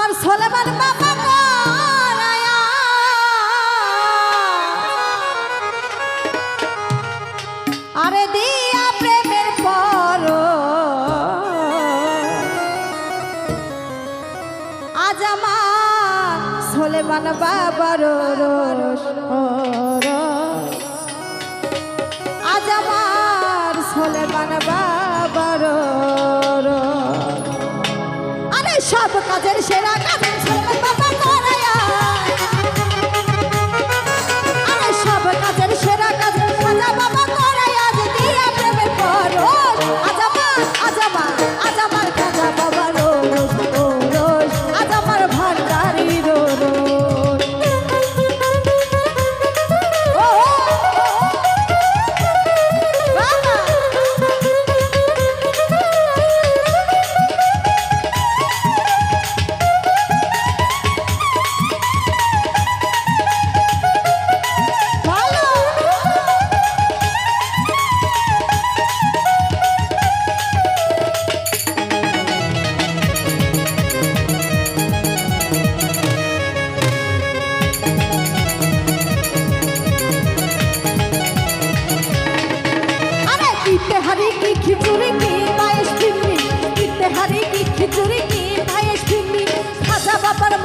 আমার সোলেমান বাবা আরে দিয়া প্রেমের পর। আজ আমার সোলেমান বাবার আজ আমার সোলেমান বাবা কাজের সেরা কাজ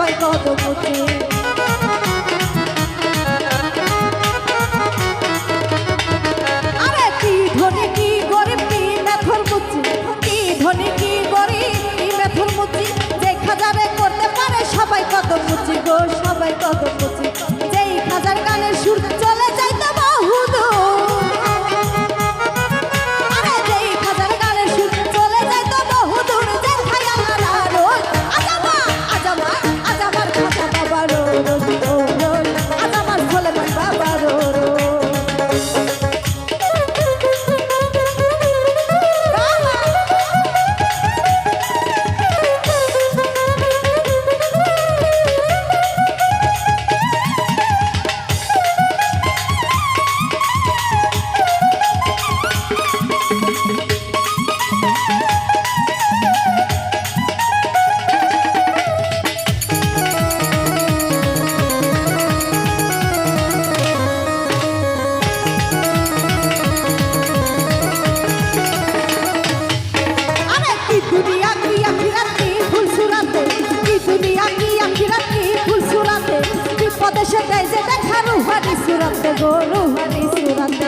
পাই কত মুখে দেশে দেয় যে দেখারু হানি সুরান্ত গরু হানি সুরান্ত